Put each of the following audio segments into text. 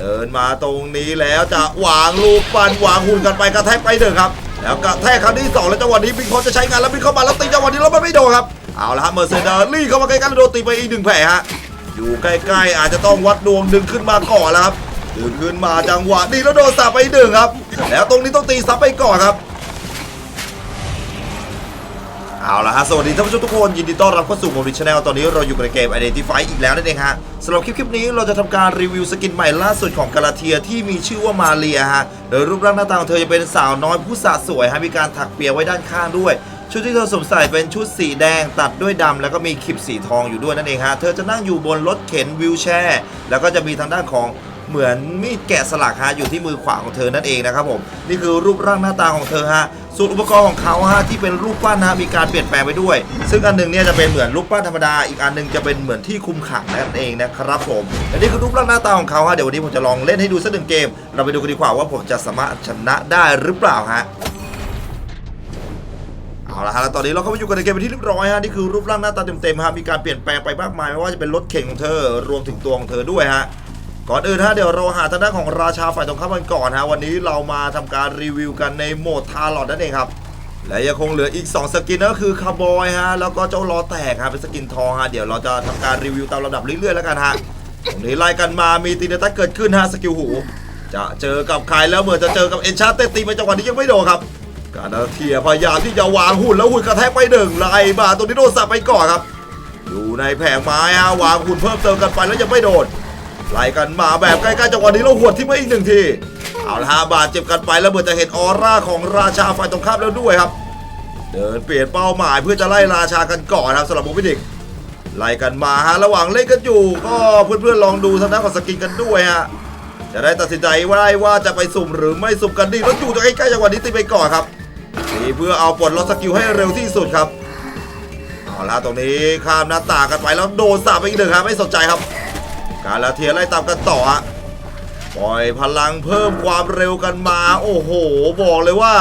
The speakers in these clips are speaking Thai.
เดินมาตรงนี้แล้วจะวางลูกปันวางหุ่นกันไปกระแทกไปเถอะครับ แล้วกระแทกครั้งที่สองแล้วจังหวะนี้บิงคอนจะใช้งานแล้วบิงเข้ามาแล้วตีจังหวะนี้แล้วมันไม่โดนครับ เอาละฮะเมอร์เซเดอรี่เข้ามาใกล้ๆแล้วโดนตีไปอีกหนึ่งแผลฮะอยู่ใกล้ๆ อาจจะต้องวัดดวงดึงขึ้นมาก่อนแล้วครับดึงขึ้นมาจังหวะนี้แล้วโดนสับไปหนึ่งครับ แล้วตรงนี้ต้องตีซับไปก่อนครับ เอาละฮะ สวัสดีท่านผู้ชมทุกคนยินดีต้อนรับเข้าสู่โมดิชแนลตอนนี้เราอยู่ในเกม Identify อีกแล้วนั่นเองฮะสำหรับคลิปคลิปนี้เราจะทำการรีวิวสกินใหม่ล่าสุดของกาลาเทียที่มีชื่อว่ามาเรียฮะ โดยรูปร่างหน้าตาของเธอจะเป็นสาวน้อยผู้สะสวยฮะมีการถักเปียไว้ด้านข้างด้วย ชุดที่เธอสวมใส่เป็นชุดสีแดงตัดด้วยดำแล้วก็มีคลิปสีทองอยู่ด้วยนั่นเองฮะเธอจะนั่งอยู่บนรถเข็นวิวแชร์แล้วก็จะมีทางด้านของ เหมือนมีดแกะสลักฮะอยู่ที่มือขวาของเธอนั่นเองนะครับผมนี่คือรูปร่างหน้าตาของเธอฮะส่วนอุปกรณ์ของเขาฮะที่เป็นรูปปั้นนะฮะมีการเปลี่ยนแปลงไปด้วย ซึ่งอันหนึงเนี่ยจะเป็นเหมือนรูปปั้นธรรมดาอีกอันหนึงจะเป็นเหมือนที่คุมขังนั่นเองนะครับผมและนี่คือรูปร่างหน้าตาของเขาฮะเดี๋ยววันนี้ผมจะลองเล่นให้ดูสักหนึ่งเกม เราไปดูกันดีกว่าว่าผมจะสามารถชนะได้หรือเปล่าฮะเอาละฮะแล้วตอนนี้เราเข้ามาอยู่กันในเกมที่เรียบร้อยฮะนี่คือรูปร่างหน้าตาเต็มๆฮะมีการเปลี่ยนแปลงไปมากมายไม่ว่าจะเป็นรถเข็นของเธอรวมถึงตัวของเธอด้วยฮะ ก่อนอื่นฮะเดี๋ยวเราหาทางด้านของราชาฝ่ายตรงข้ามกันก่อนฮะวันนี้เรามาทำการรีวิวกันในโหมดทาร์ลอดนั่นเองครับ และยังคงเหลืออีก 2 สกินก็คือคาร์บอยฮะแล้วก็เจ้าล้อแตกฮะเป็นสกินทองฮะเดี๋ยวเราจะทำการรีวิวตามลำดับเรื่อยๆแล้วกันฮะตรงนี้ไล่กันมามีตีเนตัสเกิดขึ้นฮะสกิลหู จะเจอกับใครแล้วเหมือนจะเจอกับเอนชาร์เตตีไปจังหวะนี้ยังไม่โดนครับการเทียพยายามที่จะวางหุ่นแล้วหุ่นกระแทกไปหนึ่งไล่มาตรงนี้โดนสับไปก่อนครับอยู่ในแผงไม้ฮะวางหุ่นเพิ่มเติมกันไปแล้วยังไม่โดน ไล่กันมาแบบใกล้ๆจังหวะนี้แล้วหวดที่ม่อีกหนึ่งทีเอาละฮะบาดเจ็บกันไปแล้วเหมือจะเห็นออร่าของราชาฝ่ายตรงข้ามแล้วด้วยครับ เดินเปลี่ยนเป้าหมายเพื่อจะไล่ราชากันก่อนครับสำหรับโมบิดิกไล่กันมาฮะระหว่างเล่นกันอยู่ ก็เพื่อนๆลองดูทางด้านของสกินกันด้วยฮะจะได้ตัดสินใจว่าได้ว่าจะไปสุ่มหรือไม่สุ่มกันดีแล้วอยู่ใกล้ๆจังหวะนี้ตีไปก่อนครับนี่เพื่อเอาปลดล็อกสกิลให้เร็วที่สุดครับเอาละตรงนี้ข้ามหน้าต่างกันไปแล้วโดนสาบไปอีกหนึ่งครับไม่สนใจครับ การละเทียไล่ตามกันต่อะปล่อยพลังเพิ่มความเร็วกันมา โอ้โห บอกเลยว่า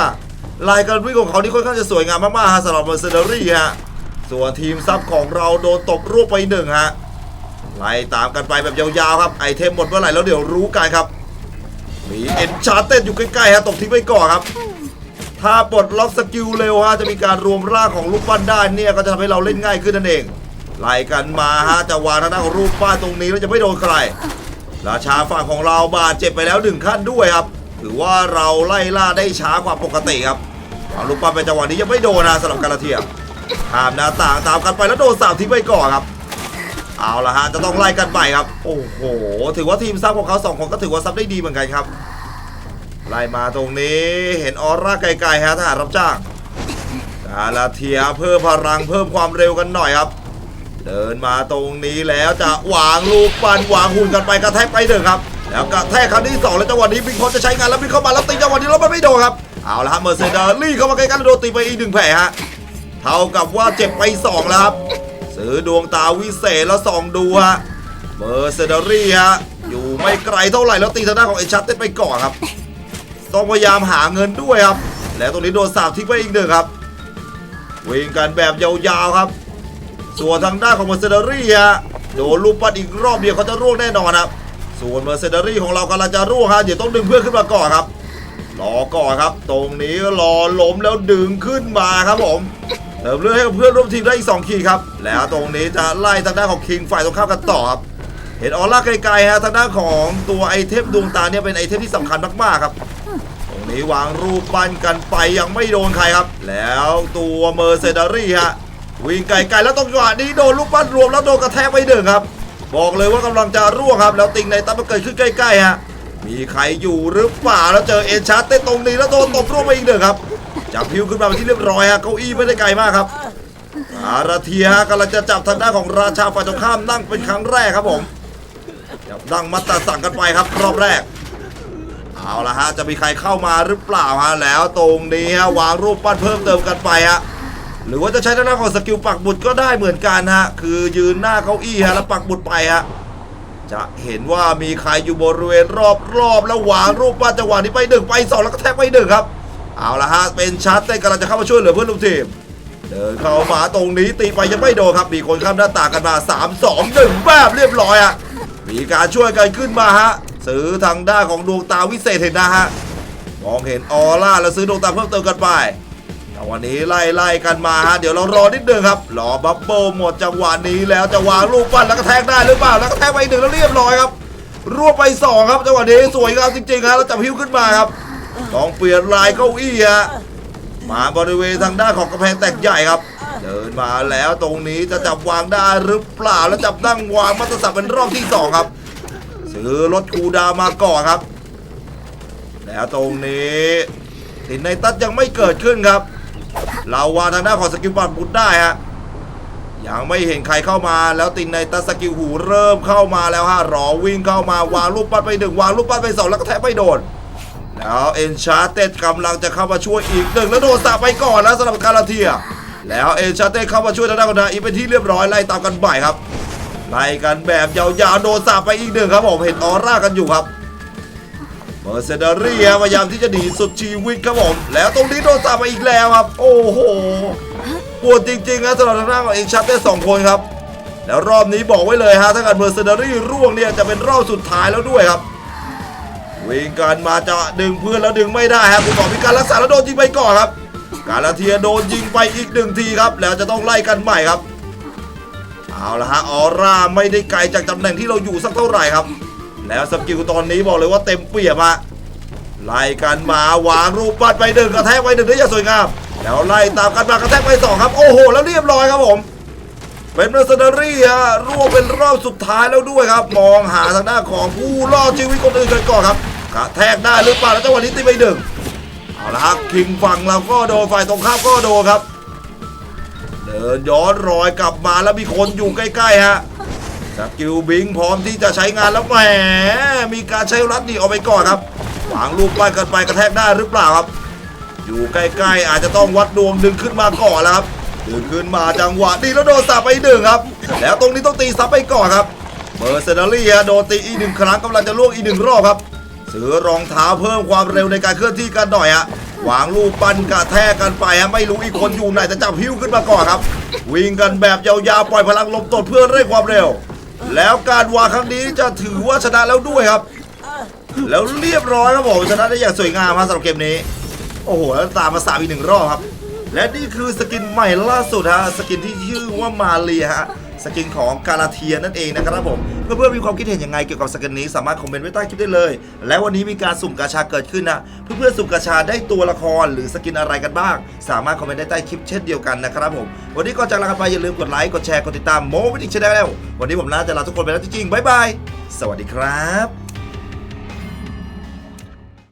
ลายการวิ่งของเขานี่ค่อนข้างจะสวยงามมากๆฮะสำหรับเมอร์เซเดอรี่ฮะส่วนทีมซับของเราโดนตบรวบไปหนึ่งฮะไล่ตามกันไปแบบยาวๆครับไอเทมหมดเมื่อไหร่แล้วเดี๋ยวรู้กันครับมีเอ็นชาร์เต็อยู่ใกล้ๆฮะตกทิ้งไปก่อนครับ ถ้าปลดล็อกสกิลเร็วฮะจะมีการรวมร่างของรูปปั้นได้เนี่ยก็จะทำให้เราเล่นง่ายขึ้นนั่นเอง ไล่กันมาฮะจะวางทางด้านของรูปปั้นตรงนี้แล้วจะไม่โดนใคร ราชาฝั่งของเราบาดเจ็บไปแล้วหนึ่งขั้นด้วยครับ ถือว่าเราไล่ล่าได้ช้ากว่าปกติครับวางรูปปั้นเป็นจังหวะนี้ยังไม่โดนนะสำหรับการาเทียมข้ามหน้าต่างตามกันไปแล้วโดนสาวทิ้งไปก่อนครับ เอาละฮะจะต้องไล่กันไปครับ โอ้โห ถือว่าทีมซับของเขาสองคนก็ถือว่าซับได้ดีเหมือนกันครับ ไล่มาตรงนี้เห็นออร่าไกลๆฮะทหารรับจ้างกาลาเทียเพิ่มพลังเพิ่มความเร็วกันหน่อยครับ เดินมาตรงนี้แล้วจะวางลูกปันวางหุ่นกันไปกระแทกไปหนึ่งครับ แล้วกระแทกครั้งที่สองแล้วจังหวะนี้บิงคอจะใช้งานแล้วบิงเข้ามาแล้วตีจังหวะนี้แล้วมันไม่โดนครับ เอาละฮะเมอร์เซเดอรี่เข้ามาใกล้ๆแล้วโดนตีไปอีกหนึ่งแผลฮะ เท่ากับว่าเจ็บไปสองแล้วครับ ซื้อดวงตาวิเศษแล้วส่องดูฮะ เมอร์เซเดอรี่ฮะอยู่ไม่ไกลเท่าไหร่แล้วตีทางด้านของเอชัตเต้นไปก่อนครับ ต้องพยายามหาเงินด้วยครับ แล้วตรงนี้โดนสาบทิ้งไปอีกหนึ่งครับ วิ่งกันแบบยาวๆครับ ส่วนทางด้านของเมอร์เซเดอรี่ฮะโดนลูกปัดอีกรอบเดียวเขาจะร่วงแน่นอนครับ ส่วนเมอร์เซเดอรี่ของเรากำลังจะร่วงฮะเดี๋ยวต้องดึงเพื่อนขึ้นมาก่อนครับรอก่อนครับ ตรงนี้รอล้มแล้วดึงขึ้นมาครับผมเติมเลือดให้กับเพื่อนร่วมทีมได้อีก2ขีดครับ แล้วตรงนี้จะไล่ทางด้านของคิงฝ่ายตรงข้ามกันต่อครับเห็นออร่าไกลๆฮะทางด้านของตัวไอเทมดวงตาเนี่ยเป็นไอเทมที่สำคัญมากๆครับ ตรงนี้วางรูปปั้นกันไปยังไม่โดนใครครับ แล้วตัวเมอร์เซเดอรี่ฮะ วิ่งไกลๆแล้วตรงจังหวะนี้โดนรูปปั้นรวมแล้วโดนกระแทกไปหนึ่งครับ บอกเลยว่ากำลังจะร่วงครับ แล้วติงในตั้มเกิดขึ้นใกล้ๆฮะมีใครอยู่หรือเปล่าแล้วเจอเอชาร์เต้ตรงนี้แล้วโดนตบร่วงไปอีกหนึ่งครับจับพิวขึ้นมาที่เรียบร้อยฮะเก้าอี้ไม่ได้ไกลมากครับอาราเทียกำลังจะจับทางด้านของราชาฝ่ายตรงข้ามนั่งเป็นครั้งแรกครับผมจับนั่งมัตตาสั่งกันไปครับรอบแรกเอาละฮะจะมีใครเข้ามาหรือเปล่าฮะแล้วตรงนี้ฮะวางรูปปั้นเพิ่มเติมกันไปฮะ หรือว่าจะใช้ทางด้านของสกิลปักบุตรก็ได้เหมือนกันฮะ คือยืนหน้าเก้าอี้ฮะแล้วปักบุตรไปฮะจะเห็นว่ามีใครอยู่บริเวณรอบๆแล้ววางรูปปั้นจังหวะนี้ไปหนึ่งไปสองแล้วก็แทกไปหนึ่งครับ เอาละฮะเป็นชาร์ตเต้กำลังจะเข้ามาช่วยเหลือเพื่อนร่วมทีมเดินเข้ามาตรงนี้ตีไปยังไม่โดนครับ มีคนข้ามหน้าต่างกันมา 3 2 1แบบเรียบร้อยอะมีการช่วยกันขึ้นมาฮะซื้อทางด้านของดวงตาวิเศษเห็นนะฮะมองเห็นออร่าแล้วซื้อดวงตาเพิ่มเติมกันไป วันนี้ไล่ไล่กันมาฮะเดี๋ยวเรารอนิดนึงครับรอบับเบิลหมดจังหวะนี้แล้วจะวางลูกปั้นแล้วก็แทงได้หรือเปล่าแล้วก็แทงไปหนึ่งแล้วเรียบร้อยครับรวบไปสองครับจังหวะนี้สวยงามจริงๆครับแล้วจับหิ้วขึ้นมาครับต้องเปลี่ยนลายเก้าอี้ฮะมาบริเวณทางด้านของกำแพงแตกใหญ่ครับ เดินมาแล้วตรงนี้จะจับวางได้หรือเปล่าแล้วจับนั่งวางมัตสับเป็นรอบที่สองครับซื้อรถคูดามาก่อนครับ แล้วตรงนี้ตินในตัดยังไม่เกิดขึ้นครับ เราวางทางด้านของสกิลบอลบุดได้ฮะยังไม่เห็นใครเข้ามาแล้วตินในตัดสกิลหูเริ่มเข้ามาแล้วฮะรอวิ่งเข้ามาวางลูกปั้นไปหนึ่งวางลูกปั้นไปสองแล้วก็แทะไม่โดนแล้วเอ็นชาเต็ดกำลังจะเข้ามาช่วยอีกหนึ่งแล้วโดนสาไปก่อนแล้วสำหรับคาราเทีย แล้วเอ็นชาเต็ดเข้ามาช่วยทางด้านของนาอีเป็นที่เรียบร้อยไล่ตามกันบ่ายครับไล่กันแบบยาวๆโดนสาไปอีกหนึ่งครับผมเห็นออร่ากันอยู่ครับ อร์เซเดอรี่พยายามที่จะหนีสุดชีวิตครับผม แล้วตรงนี้โดนสาปไปอีกแล้วครับ โอ้โหปวดจริงๆนะสำหรับทางด้านของเอ็นชาเต็ดสองคนครับ แล้วรอบนี้บอกไว้เลยฮะถ้าเกิดเมอร์เซเดอรี่ร่วงเนี่ยจะเป็นรอบสุดท้ายแล้วด้วยครับวิ่งกันมาจะดึงเพื่อนแล้วดึงไม่ได้ครับคุณหมอมีการรักษาแล้วโดนยิงไปก่อนครับกาลาเทียโดนยิงไปอีกหนึ่งทีครับ แล้วจะต้องไล่กันใหม่ครับ เอาละฮะออร่าไม่ได้ไกลจากตำแหน่งที่เราอยู่สักเท่าไหร่ครับ แล้วสกิลตอนนี้บอกเลยว่าเต็มเปี่ยมอะไล่กันมาวางรูปปั้นไปหนึ่งกระแทกไปหนึ่งได้อย่างสวยงาม แล้วไล่ตามกันมากระแทกไปสองครับ โอ้โห แล้วเรียบร้อยครับผม เป็นเมอร์เซเดอรี่ฮะร่วมเป็นรอบสุดท้ายแล้วด้วยครับ มองหาทางด้าของผู้รอดชีวิตคนอื่นกันก่อนครับ กระแทกได้หรือเปล่าแล้วจังหวะนี้ตีไปหนึ่งเอาละครับคิงฝั่งเราก็โดนฝ่ายตรงข้ามก็โดนครับ เดินย้อนรอยกลับมาแล้วมีคนอยู่ใกล้ๆฮะ สกิลบิงพร้อมที่จะใช้งานแล้วแหมมีการใช้รัดนีออกไปก่อนครับวางลูกปั้นกันไปกระแทกได้หรือเปล่าครับ อยู่ใกล้ๆ อาจจะต้องวัดดวงดึงขึ้นมาก่อนแล้วครับดึงขึ้นมาจังหวะดีแล้วโดนสับไปหนึ่งครับ แล้วตรงนี้ต้องตีซับไปก่อนครับเบอร์เซนารี่โดนตีอีกหนึ่งครั้งกำลังจะล่วงอีกหนึ่งรอบครับซื้อรองเท้าเพิ่มความเร็วในการเคลื่อนที่กันหน่อยฮะวางลูกปั้นกระแทกกันไปฮะไม่รู้อีกคนอยู่ไหนแต่จับหิ้วขึ้นมาก่อนครับ วิ่งกันแบบยาวๆปล่อยพลังลมตดเพื่อเร่งความเร็ว แล้วการวางครั้งนี้จะถือว่าชนะแล้วด้วยครับ แล้วเรียบร้อยครับผมชนะได้อย่างสวยงามครับสำหรับเกมนี้ โอ้โหแล้วตามมาสามอีกหนึ่งรอบครับ และนี่คือสกินใหม่ล่าสุดฮะสกินที่ชื่อว่ามาเรียฮะสกินของกาลาเทียนั่นเองนะครับผม เพื่อนๆมีความคิดเห็นยังไงเกี่ยวกับสกินนี้สามารถคอมเมนต์ไว้ใต้คลิปได้เลย และวันนี้มีการสุ่มกาชาเกิดขึ้นนะเพื่อนๆสุ่มกาชาได้ตัวละครหรือสกินอะไรกันบ้าง สามารถคอมเมนต์ได้ใต้คลิปเช่นเดียวกันนะครับผมวันนี้ก่อนจากลากันไปอย่าลืมกดไลค์กดแชร์กดติดตามโมวิดิชแนลวันนี้ผมลาจะลาทุกคนไปแล้วจริงๆบ๊ายบายสวัสดีครับ